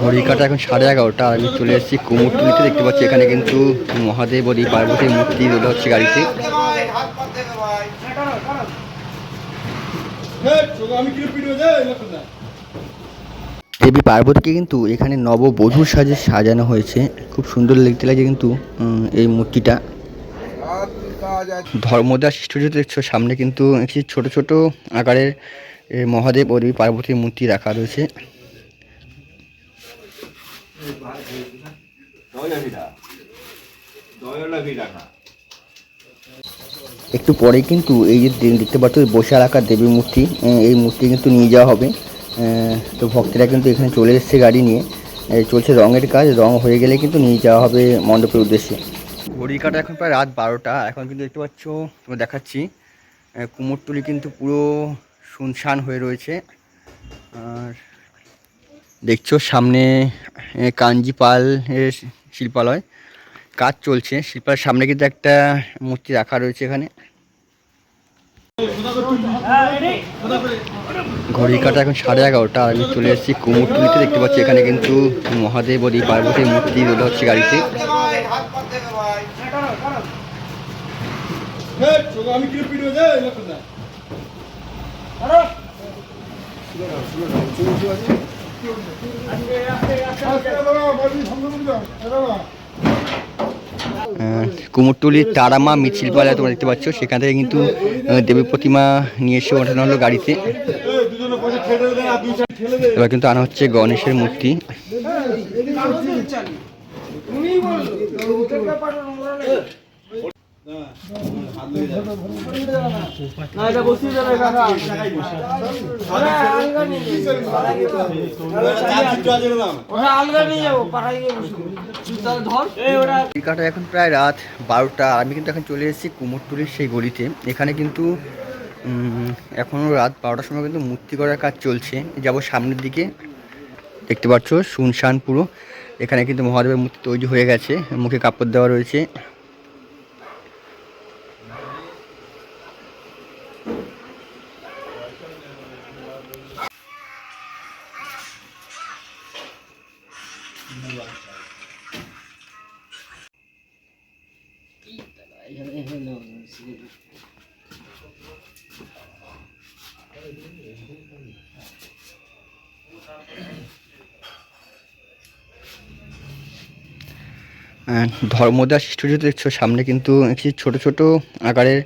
ঘড়ি কাটা এখন সাড়ে এগারোটা, আমি চলে এসেছি কুমোরটুলিতে, দেখতে পাচ্ছি এখানে কিন্তু মহাদেব ও পার্বতীর মূর্তি তোলা হচ্ছে গাড়িতে। দেবী পার্বতীকে কিন্তু এখানে নববধূর সাজে সাজানো হয়েছে। খুব সুন্দর দেখতে লাগে কিন্তু এই মূর্তিটা। ধর্মদাস স্টুডিওতে দেখছ, সামনে কিন্তু ছোট ছোট আকারের মহাদেব ও দেবী পার্বতীর মূর্তি রাখা রয়েছে। একটু পরেই কিন্তু এই যে দেখতে পাচ্ছ বসে রাখা দেবী মূর্তি এই মূর্তি কিন্তু নিয়ে যাওয়া হবে। তো ভক্তরা কিন্তু এখানে চলে এসেছে গাড়ি নিয়ে। চলছে রঙের কাজ রং হয়ে গেলে কিন্তু নিয়ে যাওয়া হবে মণ্ডপের উদ্দেশ্যে। ঘড়ি কাটা এখন প্রায় রাত বারোটা, এখন কিন্তু দেখতে পাচ্ছ দেখাচ্ছি। কুমোরটুলি কিন্তু পুরো শুনশান হয়ে রয়েছে। আর দেখছ সামনে এ, কাঞ্জি পাল এর শিল্পালয়। কাজ চলছে। শিল্পার সামনে কিন্তু একটা মূর্তি রাখা রয়েছে এখানে। ঘড়ি কাটা এখন সাড়ে এগারোটা। আমি চলে এসেছি কুমোরটুলিতে। দেখতে পাচ্ছি এখানে কিন্তু মহাদেব ও দেবী পার্বতীর মূর্তি তোলা হচ্ছে গাড়িতে। আমি কুমোরটুলির তারামা মিছিল পালা তোমরা দেখতে পাচ্ছ। সেখান থেকে কিন্তু দেবী প্রতিমা নিয়ে এসে ওঠানো হলো গাড়িতে। এবার কিন্তু আনা হচ্ছে গণেশের মূর্তি। এখন প্রায় রাত বারোটা। আমি কিন্তু এখন চলে এসেছি কুমোরটুলির সেই গলিতে। এখানে কিন্তু এখনও রাত বারোটার সময় কিন্তু মূর্তি করার কাজ চলছে। যাব সামনের দিকে। দেখতে পাচ্ছ, শুনশান পুরো। এখানে কিন্তু মহাদেবের মূর্তি তৈরি হয়ে গেছে। মুখে কাপড় দেওয়া রয়েছে। ধর্মদাস স্টুডিওতে দেখছ সামনে কিন্তু একটি ছোট ছোট আকারের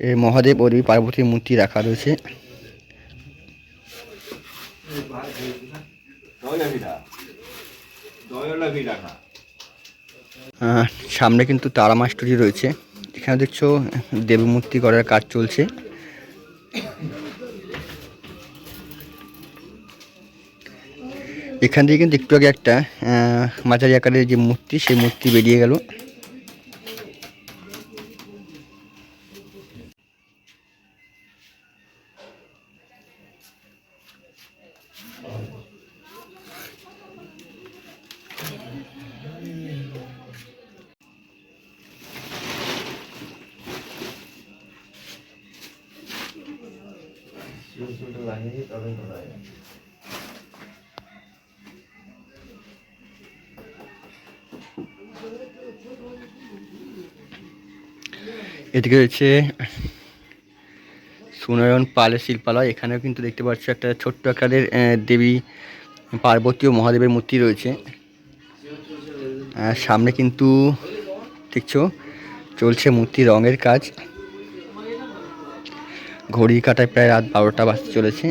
এ, মহাদেব ও দেবী পার্বতীর মূর্তি রাখা রয়েছে। আহ, সামনে কিন্তু তারা স্টুডিও রয়েছে। এখানে দেখছ, দেবমূর্তি করার কাজ চলছে। এখান থেকে কিন্তু একটু আগে একটা মাঝারি আকারের যে মূর্তি, সেই মূর্তি বেরিয়ে গেল। এদিকে রয়েছে সুনয়ন পালের শিল্পালয়। এখানেও কিন্তু দেখতে পাচ্ছ একটা ছোট্ট আকারের দেবী পার্বতী ও মহাদেবের মূর্তি রয়েছে। সামনে কিন্তু দেখছ, চলছে মূর্তি রঙের কাজ। ঘড়ি কাটায় প্রায় রাত বারোটা বাজতে চলেছে।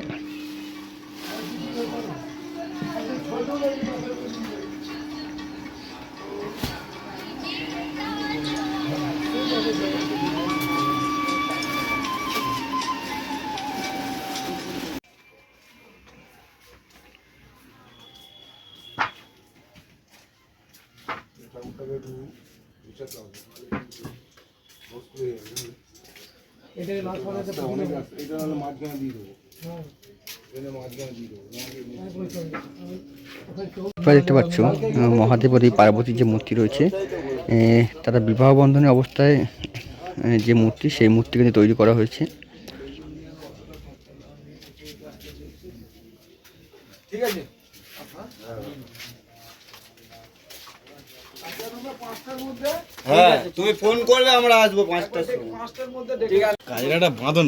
তোমরা দেখতে পাচ্ছ আহ, মহাদেব ও দেবী পার্বতীর যে মূর্তি রয়েছে এ, তারা বিবাহ বন্ধনের অবস্থায় যে মূর্তি সেই মূর্তি কিন্তু তৈরি করা হয়েছে। ঠিক আছে? হ্যাঁ তুমি ফোন করবে, আমরা আসব পাঁচটার সময়। পাঁচটার মধ্যে ঠিক আছে কাজের একটা বাঁধন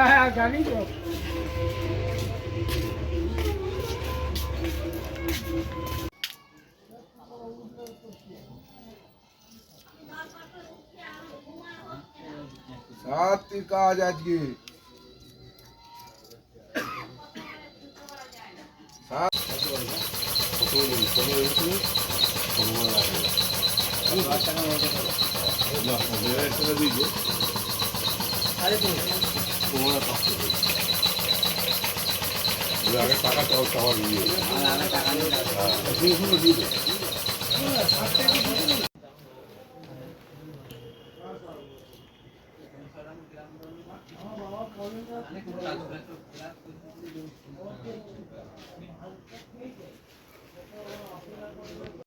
गाड़ी तो সাতটি কাজ আজকে আরে তোমরা কষ্ট করবে আগে টাকা চাও চাওয়ার নিয়ে দিবে